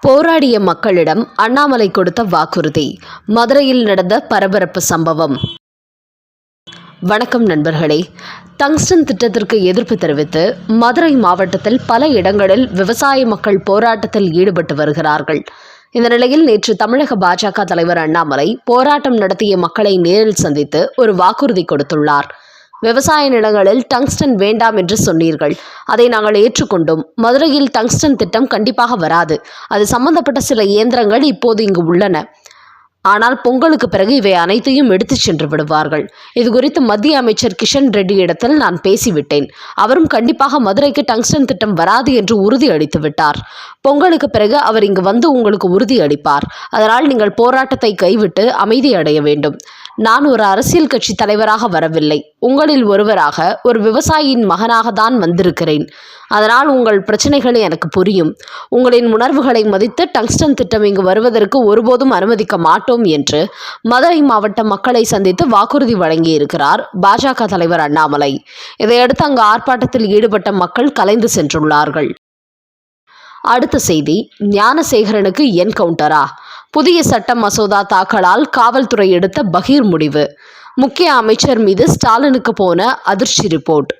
போராடிய மக்களிடம் அண்ணாமலை கொடுத்த வாக்குறுதி. மதுரையில் நடந்த பரபரப்பு சம்பவம். வணக்கம் நண்பர்களே. டங்ஸ்டன் திட்டத்திற்கு எதிர்ப்பு தெரிவித்து மதுரை மாவட்டத்தில் பல இடங்களில் விவசாய மக்கள் போராட்டத்தில் ஈடுபட்டு வருகிறார்கள். இந்த நிலையில் நேற்று தமிழக பாஜக தலைவர் அண்ணாமலை போராட்டம் நடத்திய மக்களை நேரில் சந்தித்து ஒரு வாக்குறுதி கொடுத்துள்ளார். விவசாய நிலங்களில் டங்ஸ்டன் வேண்டாம் என்று சொன்னீர்கள். அதை நாங்கள் ஏற்றுக்கொண்டோம். மதுரையில் டங்ஸ்டன் திட்டம் கண்டிப்பாக வராது. அது சம்பந்தப்பட்ட சில இயந்திரங்கள் இப்போது இங்கு உள்ளன. ஆனால் பொங்கலுக்கு பிறகு இவை அனைத்தையும் எடுத்துச் சென்று விடுவார்கள். இது குறித்து மத்திய அமைச்சர் கிஷன் ரெட்டி இடத்தில் நான் பேசிவிட்டேன். அவரும் கண்டிப்பாக மதுரைக்கு டங்ஸ்டன் திட்டம் வராது என்று உறுதி அளித்து விட்டார். பொங்கலுக்கு பிறகு அவர் இங்கு வந்து உங்களுக்கு உறுதி அளிப்பார். அதனால் நீங்கள் போராட்டத்தை கைவிட்டு அமைதி அடைய வேண்டும். நான் ஒரு அரசியல் கட்சி தலைவராக வரவில்லை. உங்களில் ஒருவராக ஒரு விவசாயியின் மகனாக தான் வந்திருக்கிறேன். அதனால் உங்கள் பிரச்சனைகளை எனக்கு புரியும். உங்களின் உணர்வுகளை மதித்து டங்ஸ்டன் திட்டம் இங்கு வருவதற்கு ஒருபோதும் அனுமதிக்க மாட்டோம் என்று மதுரை மாவட்ட மக்களை சந்தித்து வாக்குறுதி வழங்கியிருக்கிறார் பாஜக தலைவர் அண்ணாமலை. இதையடுத்து அங்கு ஆர்ப்பாட்டத்தில் ஈடுபட்ட மக்கள் கலைந்து சென்றுள்ளார்கள். அடுத்த செய்தி ஞானசேகரனுக்கு என்கவுண்டரா? புதிய சட்ட மசோதா தாக்கலால் காவல்துறை எடுத்த பகீர் முடிவு முக்கிய அமைச்சர் மீது ஸ்டாலினுக்கு போன அதிர்ச்சி ரிப்போர்ட்.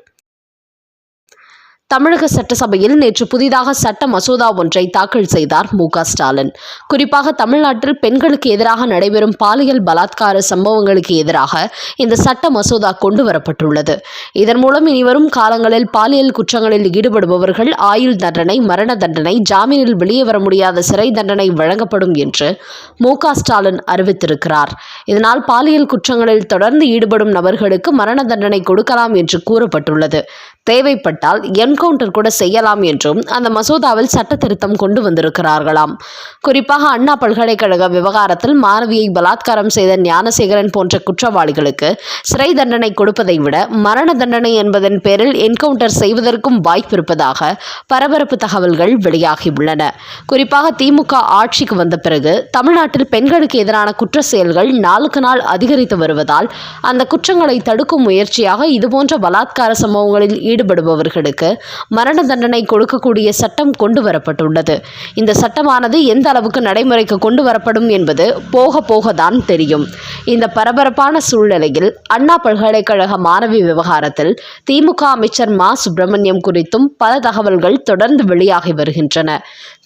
தமிழக சட்டசபையில் நேற்று புதிதாக சட்ட மசோதா ஒன்றை தாக்கல் செய்தார் மு ஸ்டாலின். குறிப்பாக தமிழ்நாட்டில் பெண்களுக்கு எதிராக நடைபெறும் பாலியல் பலாத்கார சம்பவங்களுக்கு எதிராக இந்த சட்ட மசோதா கொண்டு வரப்பட்டுள்ளது. இதன் மூலம் இனிவரும் காலங்களில் பாலியல் குற்றங்களில் ஈடுபடுபவர்கள் ஆயுள் தண்டனை மரண தண்டனை ஜாமீனில் வெளியே வர முடியாத சிறை தண்டனை வழங்கப்படும் என்று மு ஸ்டாலின் அறிவித்திருக்கிறார். இதனால் பாலியல் குற்றங்களில் தொடர்ந்து ஈடுபடும் நபர்களுக்கு மரண தண்டனை கொடுக்கலாம் என்று கூறப்பட்டுள்ளது. தேவைப்பட்டால் என்கவுண்டர் கூட செய்யலாம் என்றும் அந்த மசோதாவில் சட்ட திருத்தம் கொண்டு வந்திருக்கிறார்களாம். குறிப்பாக அண்ணா பல்கலைக்கழக விவகாரத்தில் மாணவியை பலாத்காரம் செய்த ஞானசேகரன் போன்ற குற்றவாளிகளுக்கு சிறை தண்டனை கொடுப்பதை விட மரண தண்டனை என்பதன் பேரில் என்கவுண்டர் செய்வதற்கும் வாய்ப்பு இருப்பதாக பரபரப்பு தகவல்கள் வெளியாகியுள்ளன. குறிப்பாக திமுக ஆட்சிக்கு வந்த பிறகு தமிழ்நாட்டில் பெண்களுக்கு எதிரான குற்ற செயல்கள் நாளுக்கு நாள் அதிகரித்து வருவதால் அந்த குற்றங்களை தடுக்கும் முயற்சியாக இதுபோன்ற பலாத்கார சம்பவங்களில் ஈடுபடுபவர்களுக்கு மரண தண்டனை கொடுக்கக்கூடிய சட்டம் கொண்டு வரப்பட்டுள்ளது இந்த சட்டமானது எந்த அளவுக்கு நடைமுறைக்கு கொண்டு வரப்படும் என்பது போக போக தான் தெரியும். இந்த பரபரப்பான சூழ்நிலையில் அண்ணா பல்கலைக்கழக மாணவி விவகாரத்தில் திமுக அமைச்சர் மா. சுப்பிரமணியம் குறித்தும் பல தகவல்கள் தொடர்ந்து வெளியாகி வருகின்றன.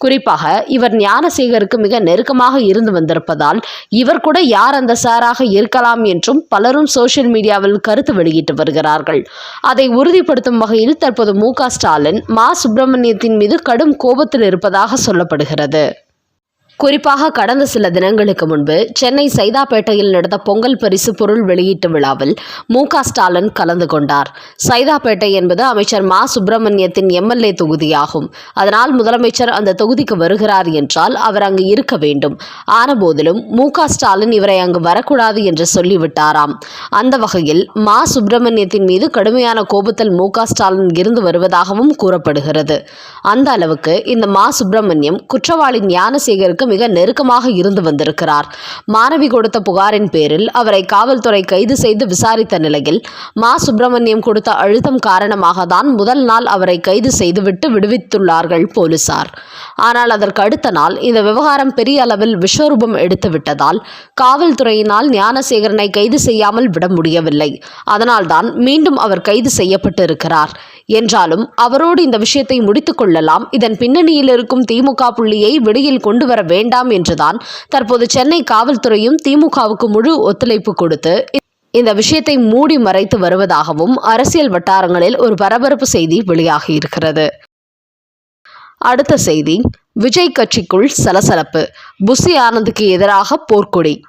குறிப்பாக இவர் ஞானசேகருக்கு மிக நெருக்கமாக இருந்து வந்திருப்பதால் இவர் கூட யார் அந்த சாராக இருக்கலாம் என்றும் பலரும் சோசியல் மீடியாவில் கருத்து வெளியிட்டு வருகிறார்கள். அதை உறுதிப்படுத்தும் வகையில் தற்போது மு க ஸ்டாலின் மா சுப்பிரமணியத்தின் மீது கடும் கோபத்தில் இருப்பதாக சொல்லப்படுகிறது. குறிப்பாக கடந்த சில தினங்களுக்கு முன்பு சென்னை சைதாப்பேட்டையில் நடந்த பொங்கல் பரிசு பொருள் வெளியீட்டு விழாவில் மு ஸ்டாலின் கலந்து கொண்டார். சைதாப்பேட்டை என்பது அமைச்சர் மா. சுப்பிரமணியத்தின் எம்எல்ஏ தொகுதியாகும். அதனால் முதலமைச்சர் அந்த தொகுதிக்கு வருகிறார் என்றால் அவர் அங்கு இருக்க வேண்டும். ஆனபோதிலும் மு ஸ்டாலின் இவரை அங்கு வரக்கூடாது என்று சொல்லிவிட்டாராம். அந்த வகையில் மா. சுப்பிரமணியத்தின் மீது கடுமையான கோபத்தில் மு ஸ்டாலின் இருந்து வருவதாகவும் கூறப்படுகிறது. அந்த அளவுக்கு இந்த மா. சுப்பிரமணியம் குற்றவாளி ஞானசேகருக்கு மிக நெருக்கமாக இருந்து வந்திருக்கிறார். மாணவி கொடுத்த புகாரின் பேரில் அவரை காவல்துறை கைது செய்து விசாரித்த நிலையில் மா. சுப்பிரமணியம் கொடுத்த அழுத்தம் காரணமாக தான் முதல் நாள் அவரை கைது செய்துவிட்டு விடுவித்துள்ளார்கள் போலீசார். ஆனால் அதற்கு அடுத்த நாள் இந்த விவகாரம் பெரிய அளவில் விஸ்வரூபம் எடுத்துவிட்டதால் காவல்துறையினால் ஞானசேகரனை கைது செய்யாமல் விட முடியவில்லை. அதனால்தான் மீண்டும் அவர் கைது செய்யப்பட்டு இருக்கிறார் என்றாலும் அவரோடு இந்த விஷயத்தை முடித்துக் கொள்ளலாம். இதன் பின்னணியில் இருக்கும் திமுக புள்ளியை வெளியில் கொண்டு வர வேண்டாம் என்றுதான் தற்போது சென்னை காவல்துறையும் திமுகவுக்கு முழு ஒத்துழைப்பு கொடுத்து இந்த விஷயத்தை மூடி மறைத்து வருவதாகவும் அரசியல் வட்டாரங்களில் ஒரு பரபரப்பு செய்தி வெளியாகி இருக்கிறது அடுத்த செய்தி விஜய் கட்சிக்குள் சலசலப்பு. புசி ஆனந்துக்கு எதிராக போர்க்கொடி.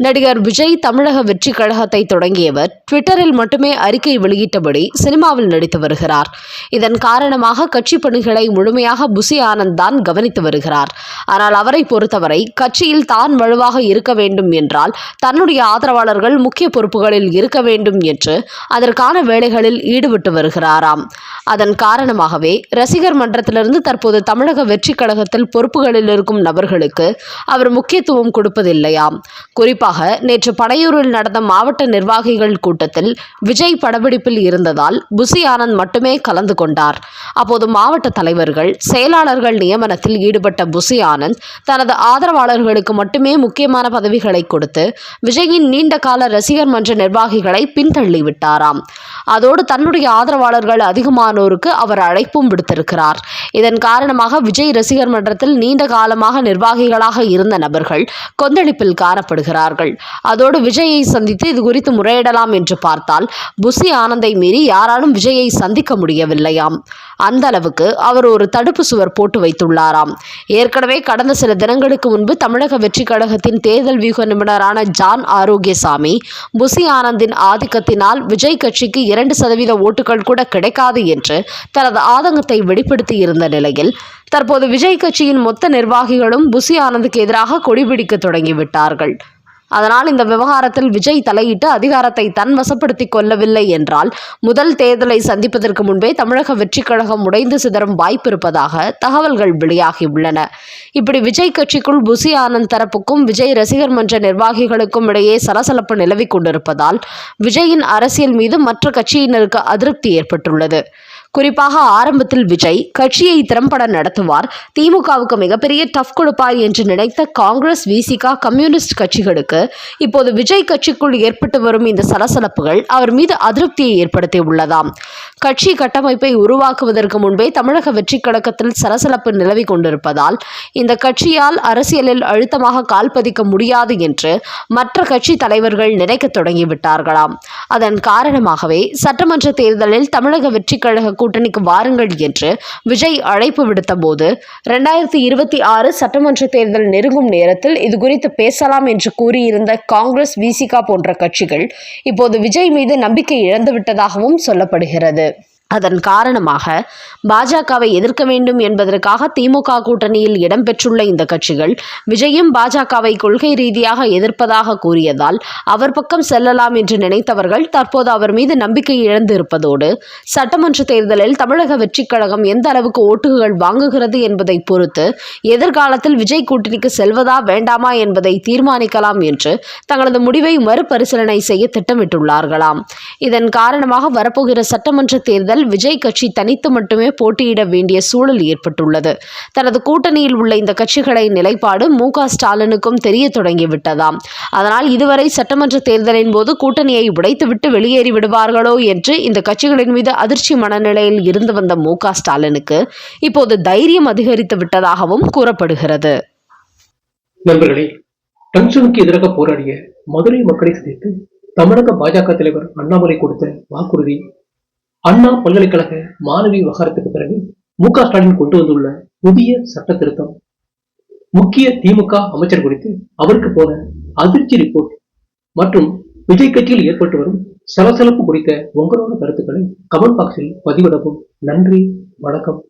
நடிகர் விஜய் தமிழக வெற்றி கழகத்தை தொடங்கியவர். ட்விட்டரில் மட்டுமே அறிக்கை வெளியிட்டபடி சினிமாவில் நடித்து வருகிறார். இதன் காரணமாக கட்சி பணிகளை முழுமையாக புசி ஆனந்த் தான் கவனித்து வருகிறார். ஆனால் அவரை பொறுத்தவரை கட்சியில் தான் வலுவாக இருக்க வேண்டும் என்றால் தன்னுடைய ஆதரவாளர்கள் முக்கிய பொறுப்புகளில் இருக்க வேண்டும் என்று அதற்கான வேலைகளில் ஈடுபட்டு வருகிறாராம். அதன் காரணமாகவே ரசிகர் மன்றத்திலிருந்து தற்போது தமிழக வெற்றி கழகத்தில் பொறுப்புகளில் இருக்கும் நபர்களுக்கு அவர் முக்கியத்துவம் கொடுப்பதில்லையாம். குறிப்பாக நேற்று படையூரில் நடந்த மாவட்ட நிர்வாகிகள் கூட்டத்தில் விஜய் படப்பிடிப்பில் இருந்ததால் புசி ஆனந்த் மட்டுமே கலந்து கொண்டார். அப்போது மாவட்ட தலைவர்கள் செயலாளர்கள் நியமனத்தில் ஈடுபட்ட புசி ஆனந்த் தனது ஆதரவாளர்களுக்கு மட்டுமே முக்கியமான பதவிகளை கொடுத்து விஜயின் நீண்ட கால ரசிகர் மன்ற நிர்வாகிகளை பின்தள்ளிவிட்டாராம். அதோடு தன்னுடைய ஆதரவாளர்கள் அதிகமானோருக்கு அவர் அழைப்பும் விடுத்திருக்கிறார். இதன் காரணமாக விஜய் ரசிகர் மன்றத்தில் நீண்ட காலமாக நிர்வாகிகளாக இருந்த நபர்கள் கொந்தளிப்பில் காணப்படுகிறார் காணப்படுகிறார்கள் அதோடு விஜயை சந்தித்து இது குறித்து முறையிடலாம் என்று பார்த்தால் புசி ஆனந்தை மீறி யாராலும் விஜயை சந்திக்க முடியவில்லையாம். அந்த அளவுக்கு அவர் ஒரு தடுப்பு சுவர் போட்டு வைத்துள்ளாராம். ஏற்கனவே கடந்த சில தினங்களுக்கு முன்பு தமிழக வெற்றி கழகத்தின் தேர்தல் வியூக நிபுணரான ஜான் ஆரோக்கியசாமி புசி ஆனந்தின் ஆதிக்கத்தினால் விஜய் கட்சிக்கு இரண்டு சதவீத ஓட்டுகள் கூட கிடைக்காது என்று தனது ஆதங்கத்தை வெளிப்படுத்தி இருந்த நிலையில் தற்போது விஜய் கட்சியின் மொத்த நிர்வாகிகளும் புசி ஆனந்துக்கு எதிராக கொடிபிடிக்க தொடங்கிவிட்டார்கள். அதனால் இந்த விவகாரத்தில் விஜய் தலையிட்டு அதிகாரத்தை தன் வசப்படுத்திக் கொள்ளவில்லை என்றால் முதல் தேர்தலை சந்திப்பதற்கு முன்பே தமிழக வெற்றி கழகம் உடைந்து சிதறும் வாய்ப்பு இருப்பதாக தகவல்கள் வெளியாகியுள்ளன இப்படி விஜய் கட்சிக்குள் புசி ஆனந்த் தரப்புக்கும் விஜய் ரசிகர் மன்ற நிர்வாகிகளுக்கும் இடையே சலசலப்பு நிலவிக் கொண்டிருப்பதால் விஜயின் அரசியல் மீது மற்ற கட்சியினருக்கு அதிருப்தி ஏற்பட்டுள்ளது. குறிப்பாக ஆரம்பத்தில் விஜய் கட்சியை திறம்பட நடத்துவார். திமுகவுக்கு மிகப்பெரிய டஃப் கொடுப்பார் என்று நினைத்த காங்கிரஸ் விசிகா கம்யூனிஸ்ட் கட்சிகளுக்கு இப்போது விஜய் கட்சிக்குள் ஏற்பட்டு வரும் இந்த சலசலப்புகள் அவர் மீது அதிருப்தியை ஏற்படுத்தி உள்ளதாம். கட்சி கட்டமைப்பை உருவாக்குவதற்கு முன்பே தமிழக வெற்றி கழகத்தில் சலசலப்பு நிலவி கொண்டிருப்பதால் இந்த கட்சியால் அரசியலில் அழுத்தமாக கால் பதிக்க முடியாது என்று மற்ற கட்சி தலைவர்கள் நினைக்க தொடங்கிவிட்டார்களாம். அதன் காரணமாகவே சட்டமன்ற தேர்தலில் தமிழக வெற்றி கழக கூட்டணிக்கு வாருங்கள் என்று விஜய் அழைப்பு விடுத்த போது இருபத்தி ஆறு சட்டமன்ற தேர்தல் நெருங்கும் நேரத்தில் இது குறித்து பேசலாம் என்று கூறியிருந்த காங்கிரஸ் விசிகா போன்ற கட்சிகள் இப்போது விஜய் மீது நம்பிக்கை இழந்துவிட்டதாகவும் சொல்லப்படுகிறது. அதன் காரணமாக பாஜகவை எதிர்க்க வேண்டும் என்பதற்காக திமுக கூட்டணியில் இடம்பெற்றுள்ள இந்த கட்சிகள் விஜயும் பாஜகவை கொள்கை ரீதியாக எதிர்ப்பதாக கூறியதால் அவர் பக்கம் செல்லலாம் என்று நினைத்தவர்கள் தற்போது அவர் மீது நம்பிக்கை இழந்து இருப்பதோடு சட்டமன்ற தேர்தலில் தமிழக வெற்றிக் கழகம் எந்த அளவுக்கு ஓட்டுகள் வாங்குகிறது என்பதை பொறுத்து எதிர்காலத்தில் விஜய் கூட்டணிக்கு செல்வதா வேண்டாமா என்பதை தீர்மானிக்கலாம் என்று தங்களது முடிவை மறுபரிசீலனை செய்ய திட்டமிட்டுள்ளார்களாம். இதன் காரணமாக வரப்போகிற சட்டமன்ற தேர்தல் தேர்தலில் விஜய் கட்சி தனித்து மட்டுமே போட்டியிட வேண்டிய சூழல் ஏற்பட்டுள்ளது. தனது கூட்டணியில் உள்ள இந்த கட்சிகளின் நிலைப்பாடு மு க ஸ்டாலினுக்கும் தெரிய தொடங்கிவிட்டதாம். அதனால் இதுவரை சட்டமன்ற தேர்தலின் போது கூட்டணியை உடைத்துவிட்டு வெளியேறி விடுவார்களோ என்று இந்த கட்சிகளின் மீது அதிர்ச்சி மனநிலையில் இருந்து வந்த மு க ஸ்டாலினுக்கு இப்போது தைரியம் அதிகரித்து விட்டதாகவும் கூறப்படுகிறது. நண்பர்களே டங்ஷனுக்கு எதிராக போராடிய மதுரை மக்களை சந்தித்து தமிழக பாஜக தலைவர் அண்ணாமலை கொடுத்த வாக்குறுதி அண்ணா பல்கலைக்கழக மாணவி விவகாரத்துக்கு பிறகு மு க ஸ்டாலின் கொண்டு வந்துள்ள புதிய சட்ட திருத்தம் முக்கிய திமுக அமைச்சர் குறித்து அவருக்கு போன அதிர்ச்சி ரிப்போர்ட் மற்றும் விஜய் கட்சியில் ஏற்பட்டு வரும் சலசலப்பு குறித்த உங்களோட கருத்துக்களை கமெண்ட் பாக்ஸில் பதிவிடவும். நன்றி வணக்கம்.